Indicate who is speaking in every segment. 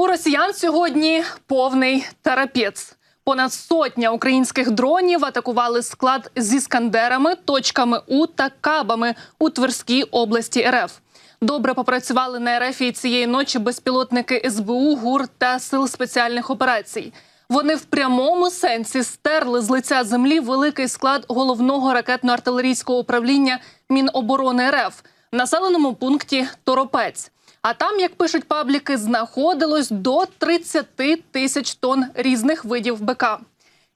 Speaker 1: У росіян сьогодні повний терапець. Понад сотня українських дронів атакували склад зі скандерами, точками У та кабами у Тверській області РФ. Добре попрацювали на РФ і цієї ночі безпілотники СБУ, ГУР та сил спеціальних операцій. Вони в прямому сенсі стерли з лиця землі великий склад головного ракетно-артилерійського управління Міноборони РФ в населеному пункті Торопець. А там, як пишуть пабліки, знаходилось до 30 тисяч тонн різних видів БК.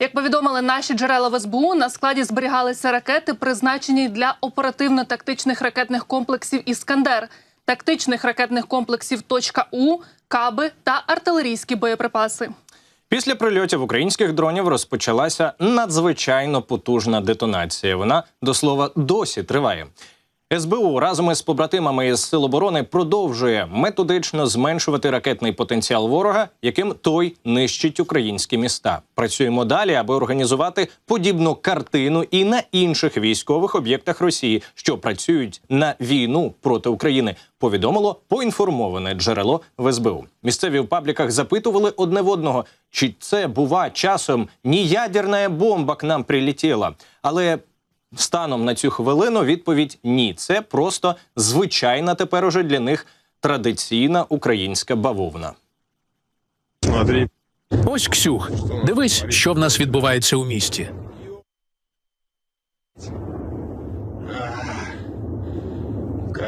Speaker 1: Як повідомили наші джерела в СБУ, на складі зберігалися ракети, призначені для оперативно-тактичних ракетних комплексів Іскандер, тактичних ракетних комплексів «Точка У, каби та артилерійські боєприпаси.
Speaker 2: Після прильотів українських дронів розпочалася надзвичайно потужна детонація. Вона до слова досі триває. СБУ разом із побратимами із Сил оборони продовжує методично зменшувати ракетний потенціал ворога, яким той нищить українські міста. Працюємо далі, аби організувати подібну картину і на інших військових об'єктах Росії, що працюють на війну проти України. Повідомило поінформоване джерело в СБУ. Місцеві в пабліках запитували одне в одного, чи це бува часом не ядерна бомба к нам прилетіла, але Станом на цю хвилину відповідь ні. Це просто звичайна тепер уже для них традиційна українська бавовна.
Speaker 3: Смотри,
Speaker 4: Ось Ксюх, дивись, що в нас відбувається у місті.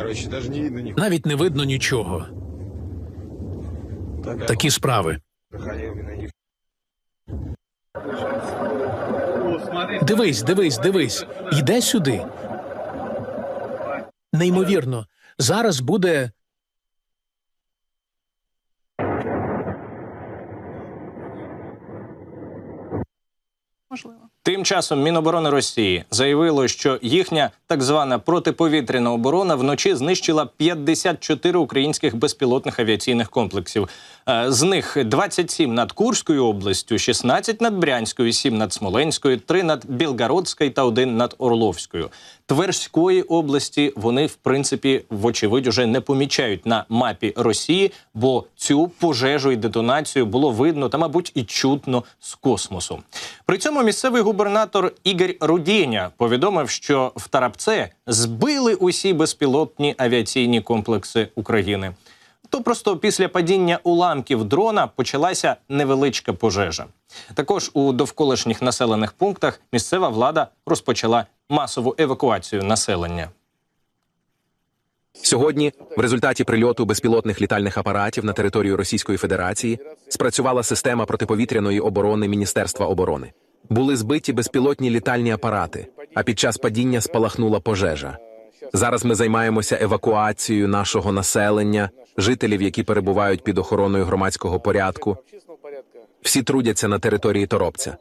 Speaker 3: короче, даже не видно ни
Speaker 4: Навіть не видно нічого. Такі справи. Дивись, дивись, дивись. Йде сюди. Неймовірно. Зараз буде.
Speaker 1: Можливо.
Speaker 2: Тим часом Міноборони Росії заявило, що їхня так звана протиповітряна оборона вночі знищила 54 українських безпілотних авіаційних комплексів. Е, З них 27 над Курською областю, 16 над Брянською, 7 над Смоленською, 3 над Білгородською та 1 над Орловською. Тверської області вони, в принципі, вочевидь, уже не помічають на мапі Росії, бо цю пожежу і детонацію було видно та, мабуть, і чутно з космосу. При цьому місцевий губернатор Ігор Рудєня повідомив, що в Тарапце збили усі безпілотні авіаційні комплекси України. То просто після падіння уламків дрона почалася невеличка пожежа. Також у довколишніх населених пунктах місцева влада розпочала масову евакуацію населення.
Speaker 5: Сьогодні, в результаті прильоту безпілотних літальних апаратів на територію Російської Федерації, спрацювала система протиповітряної оборони Міністерства оборони. Були збиті безпілотні літальні апарати, а під час падіння спалахнула пожежа. Зараз ми займаємося евакуацією нашого населення, жителів, які перебувають під охороною громадського порядку. Всі трудяться на території Торопця.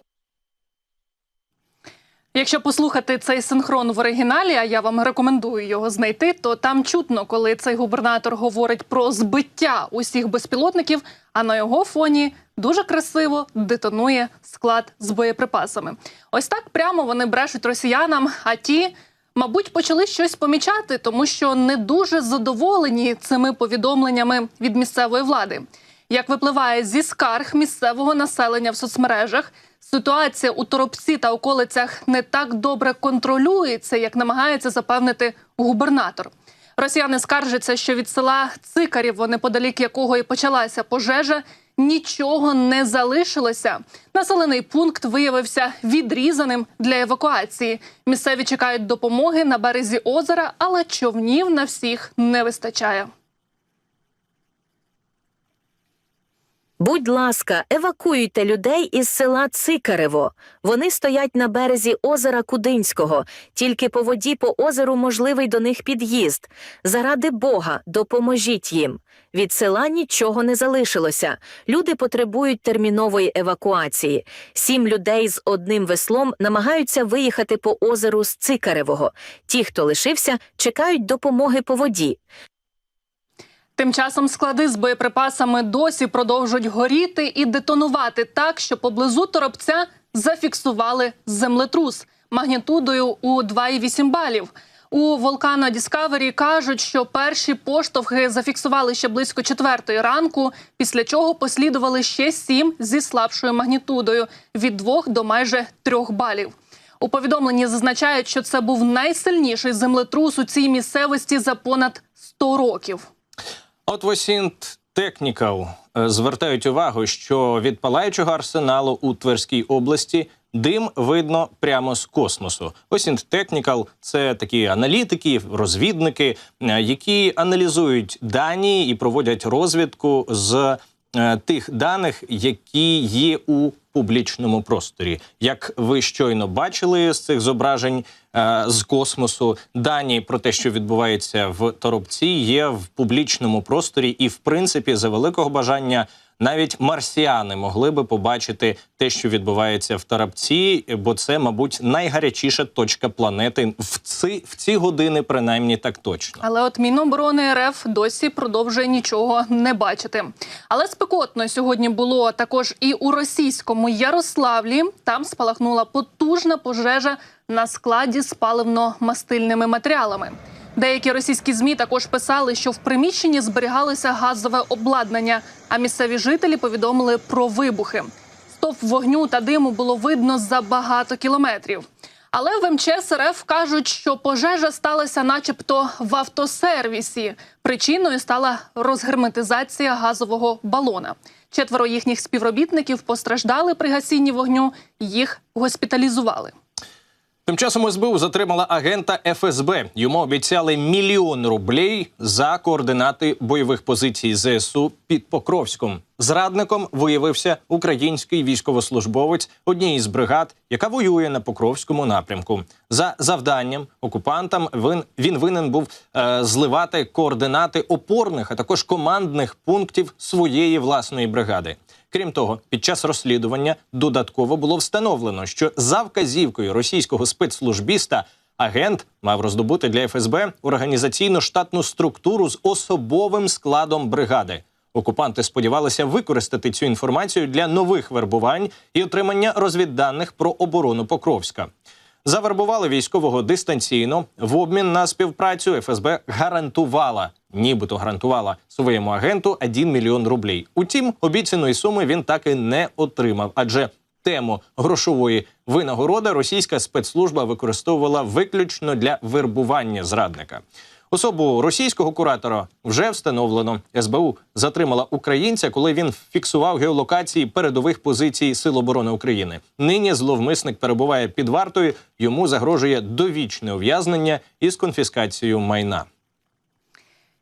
Speaker 1: Якщо послухати цей синхрон в оригіналі, а я вам рекомендую його знайти, то там чутно, коли цей губернатор говорить про збиття усіх безпілотників, а на його фоні дуже красиво детонує склад з боєприпасами. Ось так прямо вони брешуть росіянам, а ті. Мабуть, почали щось помічати, тому що не дуже задоволені цими повідомленнями від місцевої влади. Як випливає зі скарг місцевого населення в соцмережах, ситуація у Торопці та околицях не так добре контролюється, як намагається запевнити губернатор. Росіяни скаржаться, що від села Цикарів, неподалік якого і почалася пожежа, нічого не залишилося. Населений пункт виявився відрізаним для евакуації. Місцеві чекають допомоги на березі озера, але човнів на всіх не вистачає.
Speaker 6: Будь ласка, евакуюйте людей із села Цикарево. Вони стоять на березі озера Кудинського. Тільки по воді по озеру можливий до них під'їзд. Заради Бога, допоможіть їм. Від села нічого не залишилося. Люди потребують термінової евакуації. Сім людей з одним веслом намагаються виїхати по озеру з Цикаревого. Ті, хто лишився, чекають допомоги по воді.
Speaker 1: Тим часом склади з боєприпасами досі продовжують горіти і детонувати так, що поблизу торопця зафіксували землетрус магнітудою у 2,8 балів. У Volcano Discovery кажуть, що перші поштовхи зафіксували ще близько четвертої ранку, після чого послідували ще сім зі слабшою магнітудою від двох до майже трьох балів. У повідомленні зазначають, що це був найсильніший землетрус у цій місцевості за понад 100 років.
Speaker 2: От Восінт Technical е, звертають увагу, що від палаючого арсеналу у Тверській області дим видно прямо з космосу. Осінт Технікал – це такі аналітики, розвідники, е, які аналізують дані і проводять розвідку з тих даних, які є у публічному просторі. Як ви щойно бачили з цих зображень е, з космосу, дані про те, що відбувається в Торопці, є в публічному просторі, і в принципі, за великого бажання. Навіть марсіани могли би побачити те, що відбувається в Тарапці, бо це, мабуть, найгарячіша точка планети в ці, в ці години, принаймні так точно.
Speaker 1: Але от Міноборони РФ досі продовжує нічого не бачити. Але спекотно сьогодні було також і у російському Ярославлі. Там спалахнула потужна пожежа на складі з паливно-мастильними матеріалами. Деякі російські змі також писали, що в приміщенні зберігалося газове обладнання, а місцеві жителі повідомили про вибухи. Стовп вогню та диму було видно за багато кілометрів. Але в МЧС РФ кажуть, що пожежа сталася, начебто, в автосервісі. Причиною стала розгерметизація газового балона. Четверо їхніх співробітників постраждали при гасінні вогню. Їх госпіталізували.
Speaker 2: Тим часом СБУ затримала агента ФСБ. Йому обіцяли мільйон рублей за координати бойових позицій ЗСУ під Покровськом. Зрадником виявився український військовослужбовець однієї з бригад, яка воює на Покровському напрямку. За завданням окупантам він, він винен був е, зливати координати опорних, а також командних пунктів своєї власної бригади. Крім того, під час розслідування додатково було встановлено, що за вказівкою російського спецслужбіста агент мав роздобути для ФСБ організаційно-штатну структуру з особовим складом бригади. Окупанти сподівалися використати цю інформацію для нових вербувань і отримання розвідданих про оборону Покровська. Завербували військового дистанційно. В обмін на співпрацю ФСБ гарантувала, нібито гарантувала своєму агенту 1 мільйон рублей. Утім, обіцяної суми він так і не отримав, адже тему грошової винагороди російська спецслужба використовувала виключно для вербування зрадника. Особу російського куратора вже встановлено. СБУ затримала українця, коли він фіксував геолокації передових позицій Сил оборони України. Нині зловмисник перебуває під вартою. Йому загрожує довічне ув'язнення із конфіскацією майна.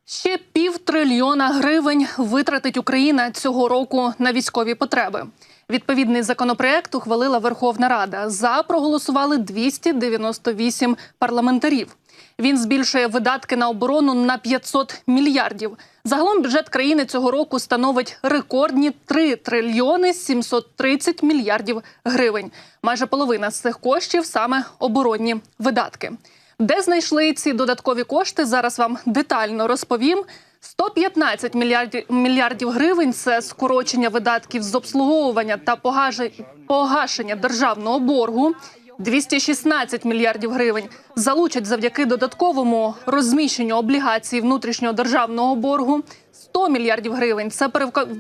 Speaker 1: Ще півтрильйона гривень витратить Україна цього року на військові потреби. Відповідний законопроект ухвалила Верховна Рада. За проголосували 298 парламентарів. Він збільшує видатки на оборону на 500 мільярдів. Загалом бюджет країни цього року становить рекордні 3 трильйони 730 мільярдів гривень. Майже половина з цих коштів саме оборонні видатки. Де знайшли ці додаткові кошти? Зараз вам детально розповім. 115 мільярдів, мільярдів гривень це скорочення видатків з обслуговування та погашення, державного боргу. 216 мільярдів гривень залучать завдяки додатковому розміщенню облігацій внутрішнього державного боргу. 100 мільярдів гривень це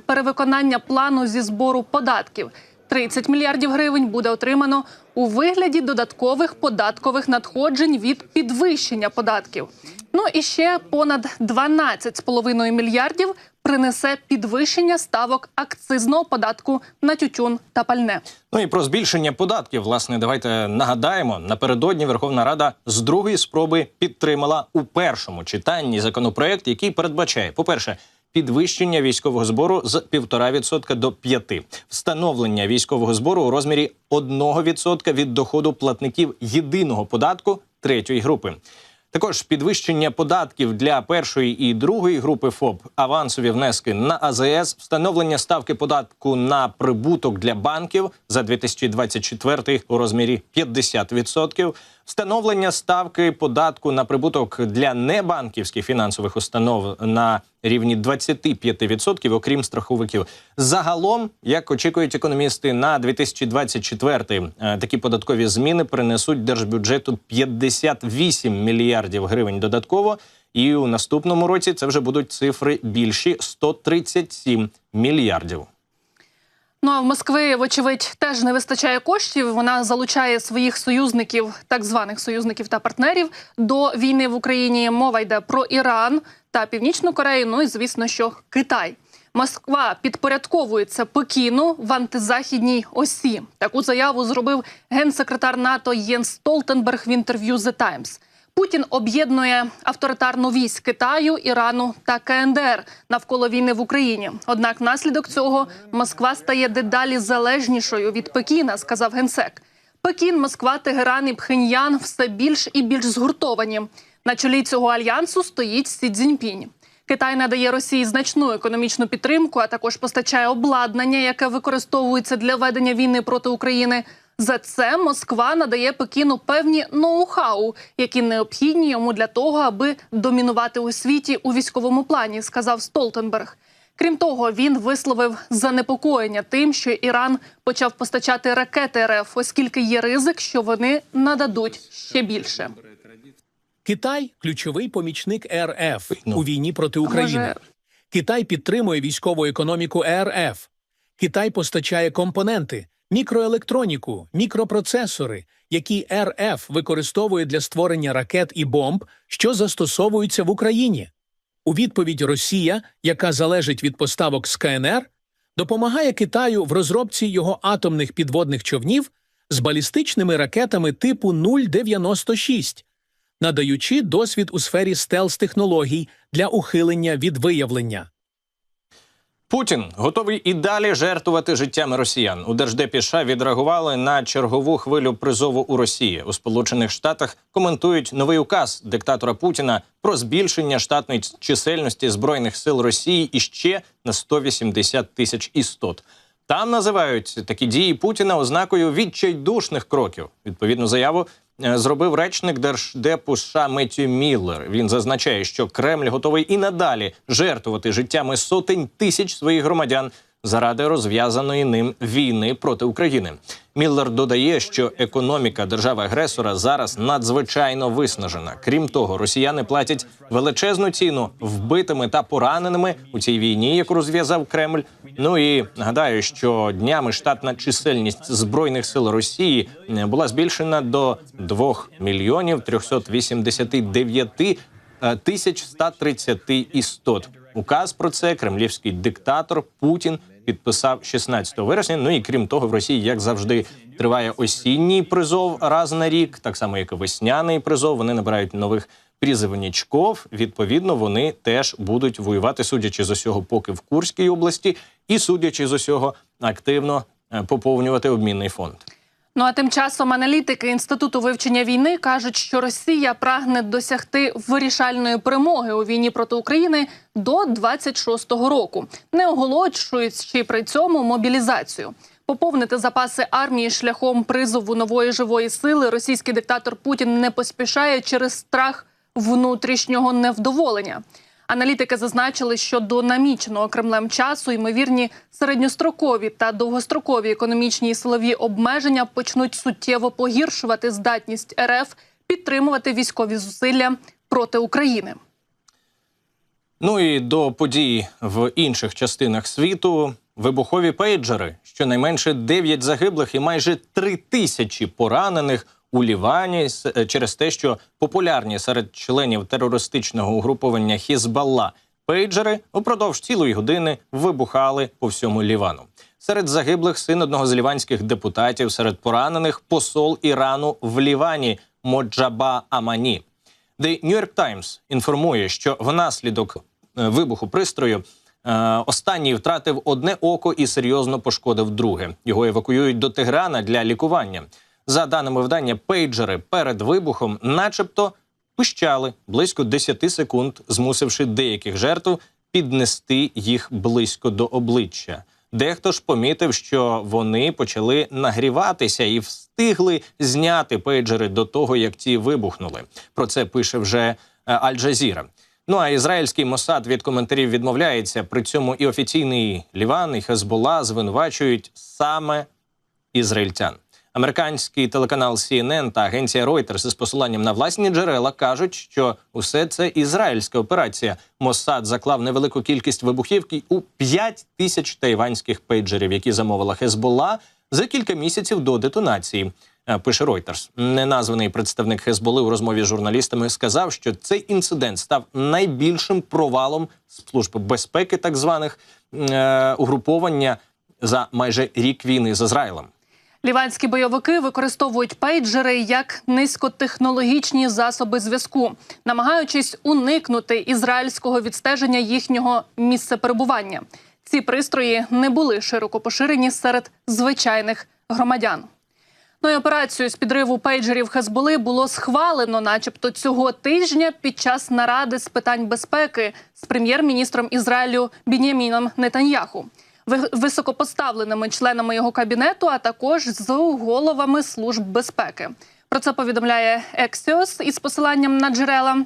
Speaker 1: перевиконання плану зі збору податків. 30 мільярдів гривень буде отримано у вигляді додаткових податкових надходжень від підвищення податків. Ну і ще понад 12,5 мільярдів принесе підвищення ставок акцизного податку на тютюн та пальне.
Speaker 2: Ну і про збільшення податків. Власне, давайте нагадаємо. Напередодні Верховна Рада з другої спроби підтримала у першому читанні законопроект, який передбачає, по-перше, підвищення військового збору з 1,5% до 5%, встановлення військового збору у розмірі 1% від доходу платників єдиного податку третьої групи. Також підвищення податків для першої і другої групи ФОП, авансові внески на АЗС, встановлення ставки податку на прибуток для банків за 2024 у розмірі 50%, Встановлення ставки податку на прибуток для небанківських фінансових установ на рівні 25%, окрім страховиків. Загалом, як очікують економісти, на 2024 е, такі податкові зміни принесуть держбюджету 58 мільярдів гривень додатково. І у наступному році це вже будуть цифри більші 137 мільярдів.
Speaker 1: Ну а в Москви, вочевидь, теж не вистачає коштів. Вона залучає своїх союзників, так званих союзників та партнерів до війни в Україні. Мова йде про Іран та Північну Корею. Ну і звісно, що Китай. Москва підпорядковується Пекіну в антизахідній осі. Таку заяву зробив генсекретар НАТО Єнс Столтенберг в інтерв'ю The Times. Путін об'єднує авторитарну вісь Китаю, Ірану та КНДР навколо війни в Україні. Однак, внаслідок цього Москва стає дедалі залежнішою від Пекіна, сказав генсек. Пекін, Москва, Тегеран і Пхеньян все більш і більш згуртовані. На чолі цього альянсу стоїть Сі Цзіньпінь. Китай надає Росії значну економічну підтримку, а також постачає обладнання, яке використовується для ведення війни проти України. За це Москва надає Пекіну певні ноу-хау, які необхідні йому для того, аби домінувати у світі у військовому плані, сказав Столтенберг. Крім того, він висловив занепокоєння тим, що Іран почав постачати ракети РФ, оскільки є ризик, що вони нададуть ще більше.
Speaker 4: Китай ключовий помічник РФ
Speaker 2: Ну.
Speaker 4: у війні проти України.
Speaker 1: Може-
Speaker 4: Китай підтримує військову економіку РФ. Китай постачає компоненти, мікроелектроніку, мікропроцесори, які РФ використовує для створення ракет і бомб, що застосовуються в Україні. У відповідь Росія, яка залежить від поставок з КНР, допомагає Китаю в розробці його атомних підводних човнів з балістичними ракетами типу 096, надаючи досвід у сфері стелс-технологій для ухилення від виявлення.
Speaker 2: Путін готовий і далі жертвувати життями росіян. У держдепі США відреагували на чергову хвилю призову у Росії. У Сполучених Штатах коментують новий указ диктатора Путіна про збільшення штатної чисельності збройних сил Росії іще на 180 тисяч істот. Там називають такі дії Путіна ознакою відчайдушних кроків. Відповідну заяву зробив речник держдепу США Меттю Міллер. Він зазначає, що Кремль готовий і надалі жертвувати життями сотень тисяч своїх громадян заради розв'язаної ним війни проти України. Міллер додає, що економіка держави-агресора зараз надзвичайно виснажена. Крім того, росіяни платять величезну ціну вбитими та пораненими у цій війні, яку розв'язав Кремль. Ну і нагадаю, що днями штатна чисельність збройних сил Росії була збільшена до 2 мільйонів 389 е, тисяч 130 істот. Указ про це кремлівський диктатор Путін підписав 16 вересня. Ну і крім того, в Росії, як завжди, триває осінній призов раз на рік, так само як і весняний призов. Вони набирають нових призовничков. Відповідно, вони теж будуть воювати, судячи з усього, поки в Курській області, і судячи з усього, активно е, поповнювати обмінний фонд.
Speaker 1: Ну а тим часом аналітики інституту вивчення війни кажуть, що Росія прагне досягти вирішальної перемоги у війні проти України до 26-го року, не оголошуючи при цьому мобілізацію. Поповнити запаси армії шляхом призову нової живої сили російський диктатор Путін не поспішає через страх внутрішнього невдоволення. Аналітики зазначили, що до наміченого Кремлем часу ймовірні середньострокові та довгострокові економічні і силові обмеження почнуть суттєво погіршувати здатність РФ підтримувати військові зусилля проти України.
Speaker 2: Ну і до подій в інших частинах світу. Вибухові пейджери, щонайменше 9 загиблих і майже 3 тисячі поранених у Лівані е, через те, що популярні серед членів терористичного угруповання Хізбалла пейджери упродовж цілої години вибухали по всьому Лівану. Серед загиблих син одного з ліванських депутатів, серед поранених посол Ірану в Лівані Моджаба Амані. The New York Times інформує, що внаслідок е, вибуху пристрою е, останній втратив одне око і серйозно пошкодив друге. Його евакуюють до Теграна для лікування. За даними видання, пейджери перед вибухом, начебто, пищали близько 10 секунд, змусивши деяких жертв піднести їх близько до обличчя. Дехто ж помітив, що вони почали нагріватися і встигли зняти пейджери до того, як ті вибухнули. Про це пише вже е, Аль-Джазіра. Ну а ізраїльський Мосад від коментарів відмовляється. При цьому і офіційний Ліван, і Хезбола звинувачують саме ізраїльтян. Американський телеканал CNN та агенція Reuters із посиланням на власні джерела кажуть, що усе це ізраїльська операція. Моссад заклав невелику кількість вибухівки у 5 тисяч тайванських пейджерів, які замовила Хезболла за кілька місяців до детонації. Е, Пише Reuters. Неназваний представник Хезболи у розмові з журналістами сказав, що цей інцидент став найбільшим провалом служб безпеки, так званих е, угруповання за майже рік війни з Ізраїлем.
Speaker 1: Ліванські бойовики використовують пейджери як низькотехнологічні засоби зв'язку, намагаючись уникнути ізраїльського відстеження їхнього місця перебування. Ці пристрої не були широко поширені серед звичайних громадян. Ну і операцію з підриву пейджерів Хезболи було схвалено, начебто, цього тижня під час наради з питань безпеки з прем'єр-міністром Ізраїлю Біняміном Нетаньяху, високопоставленими членами його кабінету, а також з головами служб безпеки. Про це повідомляє Ексіос із посиланням на джерела.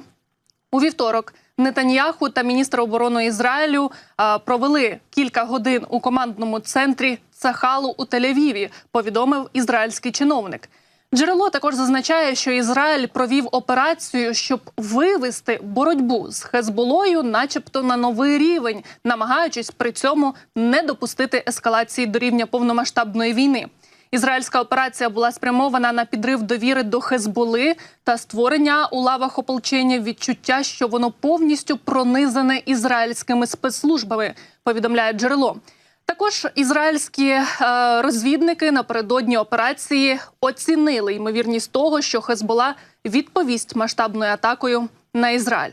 Speaker 1: У вівторок Нетаньяху та міністр оборони Ізраїлю а, провели кілька годин у командному центрі Цахалу у Тель-Авіві, повідомив ізраїльський чиновник. Джерело також зазначає, що Ізраїль провів операцію, щоб вивести боротьбу з Хезболою, начебто на новий рівень, намагаючись при цьому не допустити ескалації до рівня повномасштабної війни. Ізраїльська операція була спрямована на підрив довіри до Хезболи та створення у лавах ополчення відчуття, що воно повністю пронизане ізраїльськими спецслужбами. Повідомляє джерело. Також ізраїльські е, розвідники напередодні операції оцінили ймовірність того, що Хезбола відповість масштабною атакою на Ізраїль.